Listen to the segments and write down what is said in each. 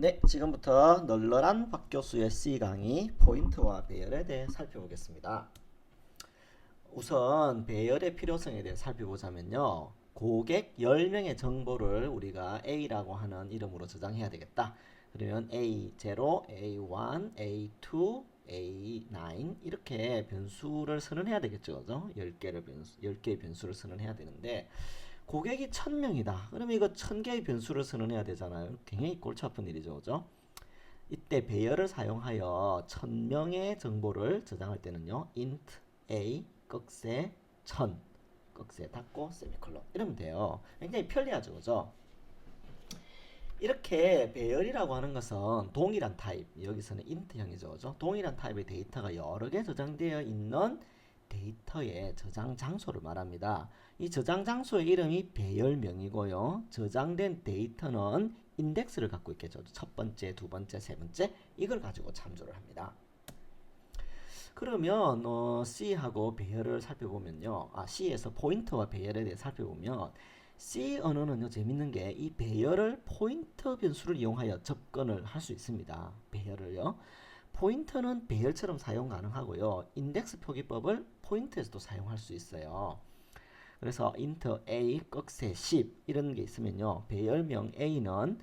네, 지금부터 널널한 박 교수의 C 강의 포인트와 배열에 대해 살펴보겠습니다. 우선 배열의 필요성에 대해 살펴보자면요. 고객 10명의 정보를 우리가 A라고 하는 이름으로 저장해야 되겠다. 그러면 A0, A1, A2, A9 이렇게 변수를 선언해야 되겠죠. 그죠? 10개를 변수, 10개의 변수를 선언해야 되는데 고객이 1000명이다. 그러면 이거 1000개의 변수를 선언해야 되잖아요. 굉장히 골치 아픈 일이죠. 그죠? 이때 배열을 사용하여 1000명의 정보를 저장할 때는요. int a 꺽쇠 1000 꺽쇠 닫고 세미콜론 이러면 돼요. 굉장히 편리하죠. 그죠? 이렇게 배열이라고 하는 것은 동일한 타입, 여기서는 int형이죠. 그죠? 동일한 타입의 데이터가 여러 개 저장되어 있는 데이터의 저장 장소를 말합니다. 이 저장 장소의 이름이 배열명이고요. 저장된 데이터는 인덱스를 갖고 있겠죠. 첫 번째, 두 번째, 세 번째 이걸 가지고 참조를 합니다. 그러면 어, C하고 배열을 살펴보면요. 아, C에서 포인터와 배열에 대해 살펴보면 C 언어는요 재밌는 게 이 배열을 포인터 변수를 이용하여 접근을 할 수 있습니다. 배열을요. 포인터는 배열처럼 사용 가능하고요. 인덱스 표기법을 포인트에서도 사용할 수 있어요. 그래서 int a 꺽쇠 10 이런 게 있으면요. 배열명 a는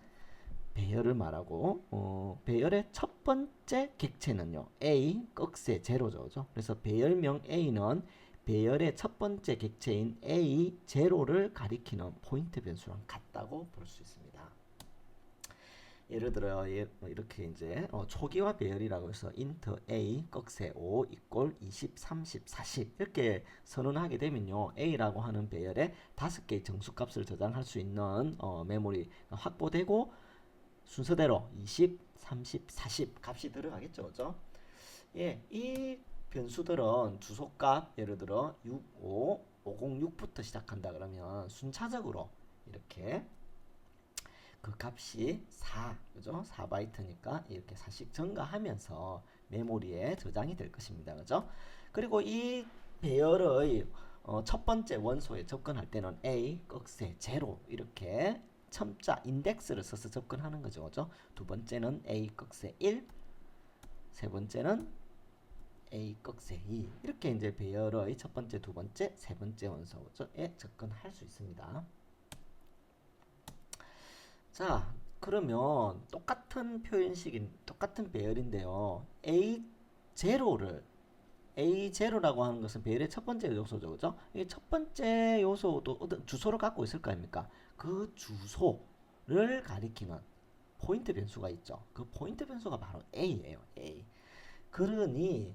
배열을 말하고 어, 배열의 첫 번째 객체는요. a 꺽쇠 제로죠. 그죠? 그래서 배열명 a는 배열의 첫 번째 객체인 a 제로를 가리키는 포인트 변수랑 같다고 볼 수 있습니다. 예를 들어 예, 뭐 이렇게 이제 어, 초기화 배열이라고 해서 int a 꺽쇠 5 이꼴 20, 30, 40 이렇게 선언하게 되면요 a라고 하는 배열에 다섯 개의 정수값을 저장할 수 있는 어, 메모리 확보되고 순서대로 20, 30, 40 값이 들어가겠죠, 그죠? 예, 이 변수들은 주소값 예를 들어 65, 506부터 시작한다 그러면 순차적으로 이렇게 그 값이 4, 그죠? 4바이트니까 이렇게 4씩 증가하면서 메모리에 저장이 될 것입니다. 그죠? 그리고 이 배열의 어, 첫 번째 원소에 접근할 때는 A, 꺽쇠, 제로 이렇게 첨자 인덱스를 써서 접근하는 거죠. 그죠? 두 번째는 A, 꺽쇠 1, 세 번째는 A, 꺽쇠 2 이렇게 이제 배열의 첫 번째, 두 번째, 세 번째 원소에 접근할 수 있습니다. 자, 그러면 똑같은 표현식인 똑같은 배열인데요. A0를 A0라고 하는 것은 배열의 첫 번째 요소죠. 그죠? 이 첫 번째 요소도 어떤 주소를 갖고 있을 거 아닙니까? 그 주소를 가리키는 포인트 변수가 있죠. 그 포인트 변수가 바로 A예요. A. 그러니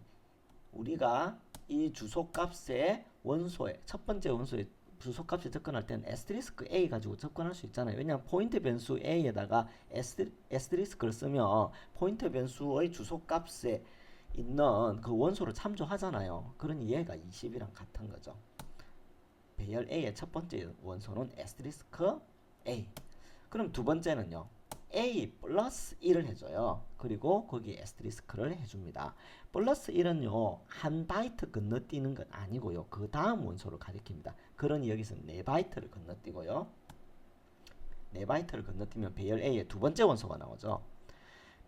우리가 이 주소 값의 원소에 첫 번째 원소에 주소값에 접근할 때는 에스테리스크 A 가지고 접근할 수 있잖아요. 왜냐하면 포인트 변수 A에다가 에스테, 에스테리스크를 쓰면 포인트 변수의 주소값에 있는 그 원소를 참조하잖아요. 그러니 얘가 20이랑 같은 거죠. 배열 A의 첫 번째 원소는 에스테리스크 A. 그럼 두 번째는요. A 플러스 1을 해줘요. 그리고 거기 에스테리스크를 해줍니다. 플러스 1은요. 한 바이트 건너뛰는 건 아니고요. 그 다음 원소를 가리킵니다. 그러니 여기서 4바이트를 건너뛰고요. 4바이트를 건너뛰면 배열 A의 두 번째 원소가 나오죠.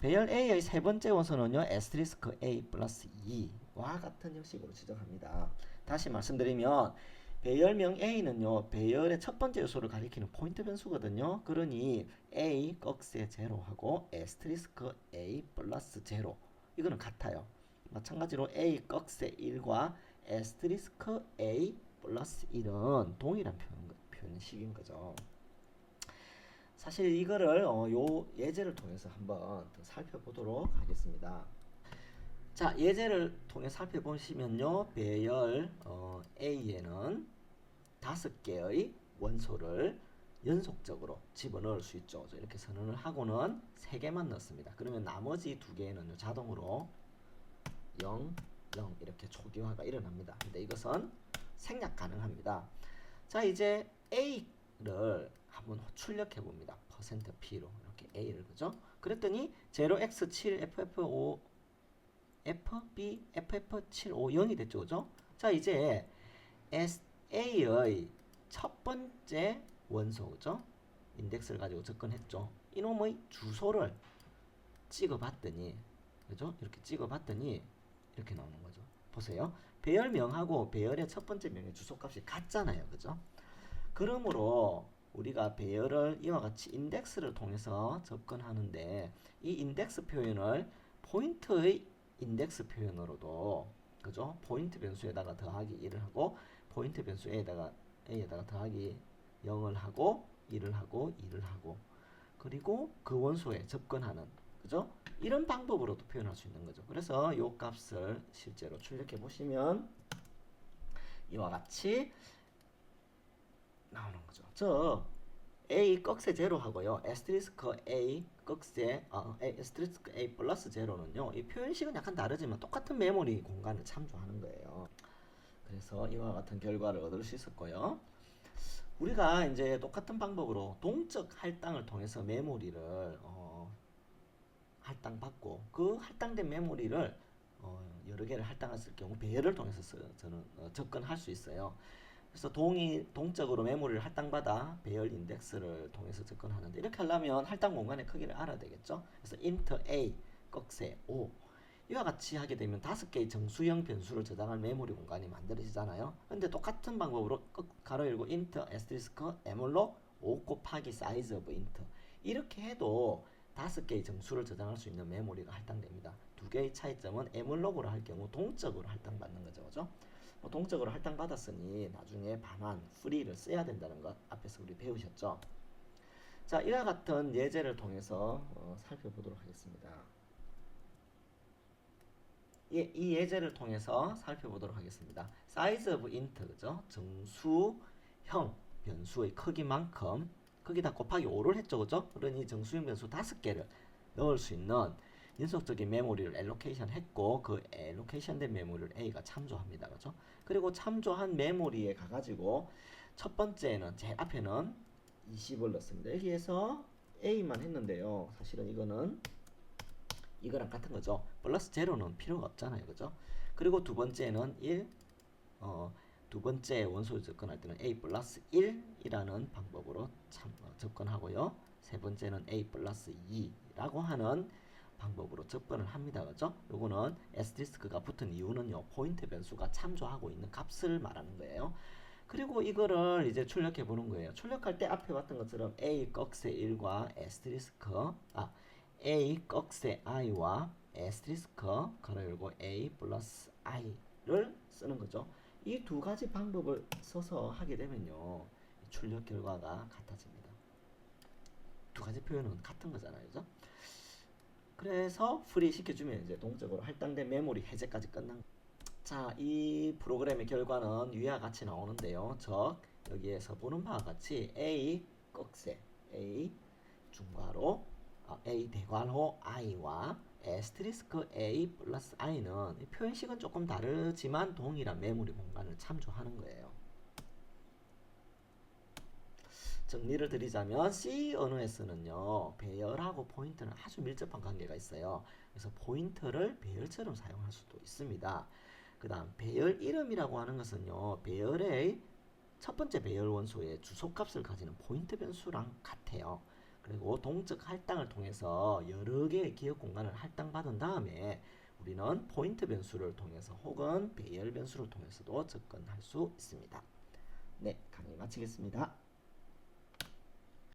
배열 A의 세 번째 원소는요. 에스테리스크 A 플러스 2와 같은 형식으로 지정합니다. 다시 말씀드리면 배열명 A는요, 배열의 첫 번째 요소를 가리키는 포인트 변수거든요. 그러니 A 꺽쇠 제로하고 에스트리스크 A 플러스 제로 이거는 같아요. 마찬가지로 A 꺽쇠 1과 에스트리스크 A 플러스 1은 동일한 표현, 표현식인 거죠. 사실 이거를 어, 요 예제를 통해서 한번 더 살펴보도록 하겠습니다. 자 예제를 통해 살펴보시면요 배열 어, A에는 다섯 개의 원소를 연속적으로 집어넣을 수 있죠. 이렇게 선언을 하고는 세 개만 넣습니다. 그러면 나머지 두 개는 자동으로 0, 0 이렇게 초기화가 일어납니다. 근데 이것은 생략 가능합니다. 자 이제 A를 한번 출력해 봅니다. %P로 이렇게 A를 그죠? 그랬더니 0x7 ff5 FB, FF75 0이 됐죠, 그죠? 자, 이제 SA의 첫 번째 원소, 그죠? 인덱스를 가지고 접근했죠. 이놈의 주소를 찍어봤더니 그죠? 이렇게 찍어봤더니 이렇게 나오는 거죠. 보세요. 배열명하고 배열의 첫 번째 명의 주소값이 같잖아요. 그죠? 그러므로 우리가 배열을 이와 같이 인덱스를 통해서 접근하는데 이 인덱스 표현을 포인트의 인덱스 표현으로도 그죠? 포인트 변수에다가 더하기 1을 하고 포인트 변수 a에다가 a에다가 더하기 0을 하고 1을 하고 2를 하고 그리고 그 원소에 접근하는 그죠? 이런 방법으로도 표현할 수 있는 거죠. 그래서 요 값을 실제로 출력해 보시면 이와 같이 나오는 거죠. 저 a 꺽쇠 제로 하고요. 에스트리스크 a 꺽쇠 어, a 에스트리스크 a 플러스 제로는요. 이 표현식은 약간 다르지만 똑같은 메모리 공간을 참조하는 거예요. 그래서 이와 같은 결과를 얻을 수 있었고요. 우리가 이제 똑같은 방법으로 동적 할당을 통해서 메모리를 어, 할당받고 그 할당된 메모리를 어, 여러 개를 할당했을 경우 배열을 통해서 서- 저는 어, 접근할 수 있어요. 그래서 동이 동적으로 메모리를 할당받아 배열 인덱스를 통해서 접근하는데 이렇게 하려면 할당 공간의 크기를 알아야 되겠죠. 그래서 int a 꺽쇠 5 이와 같이 하게 되면 다섯 개의 정수형 변수를 저장할 메모리 공간이 만들어지잖아요. 근데 똑같은 방법으로 끝 가로 열고 int asterisk 에몰로 5 곱하기 size of int 이렇게 해도 다섯 개의 정수를 저장할 수 있는 메모리가 할당됩니다. 두 개의 차이점은 에몰로그로 할 경우 동적으로 할당받는 거죠. 그죠? 뭐 동적으로 할당받았으니 나중에 반환, 프리를 써야 된다는 것 앞에서 우리 배우셨죠? 자, 이와 같은 예제를 통해서 어, 살펴보도록 하겠습니다. 예, 이 예제를 통해서 살펴보도록 하겠습니다. size of int 그죠? 정수형 변수의 크기만큼 크기다 곱하기 5를 했죠, 그죠? 그러니 정수형 변수 다섯 개를 넣을 수 있는 인속적인 메모리를 알로케이션 했고 그 알로케이션 된 메모리를 A가 참조합니다. 그죠? 그리고 참조한 메모리에 가가지고 첫 번째는 제일 앞에는 20을 넣습니다. 여기에서 A만 했는데요. 사실은 이거는 이거랑 같은 거죠. 플러스 제로는 필요가 없잖아요. 그죠? 그리고 두 번째는 1, 어, 두 번째 원소 접근할 때는 A 플러스 1이라는 방법으로 참, 어, 접근하고요. 세 번째는 A 플러스 2라고 하는 방법으로 접근을 합니다. 그죠? 요거는 에스테리스크가 붙은 이유는요. 포인트 변수가 참조하고 있는 값을 말하는 거예요. 그리고 이거를 이제 출력해 보는 거예요. 출력할 때 앞에 봤던 것처럼 A 꺽쇠 1과 에스테리스크 아 A 꺽쇠 i와 에스테리스크 가로 열고 A 플러스 i를 쓰는 거죠. 이 두 가지 방법을 써서 하게 되면요. 출력 결과가 같아집니다. 두 가지 표현은 같은 거잖아요. 그죠? 그래서 프리 시켜주면 이제 동적으로 할당된 메모리 해제까지 끝난 자, 이 프로그램의 결과는 위와 같이 나오는데요. 즉 여기에서 보는 바와 같이 A 꺽쇠 A 중괄호 아, A 대괄호 i와 에스트리스크 A 플러스 i는 이 표현식은 조금 다르지만 동일한 메모리 공간을 참조하는 거예요. 정리를 드리자면 C 언어에서는요 배열하고 포인트는 아주 밀접한 관계가 있어요. 그래서 포인트를 배열처럼 사용할 수도 있습니다. 그 다음 배열 이름이라고 하는 것은요 배열의 첫 번째 배열 원소의 주소값을 가지는 포인트 변수랑 같아요. 그리고 동적 할당을 통해서 여러 개의 기억 공간을 할당받은 다음에 우리는 포인트 변수를 통해서 혹은 배열 변수를 통해서도 접근할 수 있습니다. 네, 강의 마치겠습니다.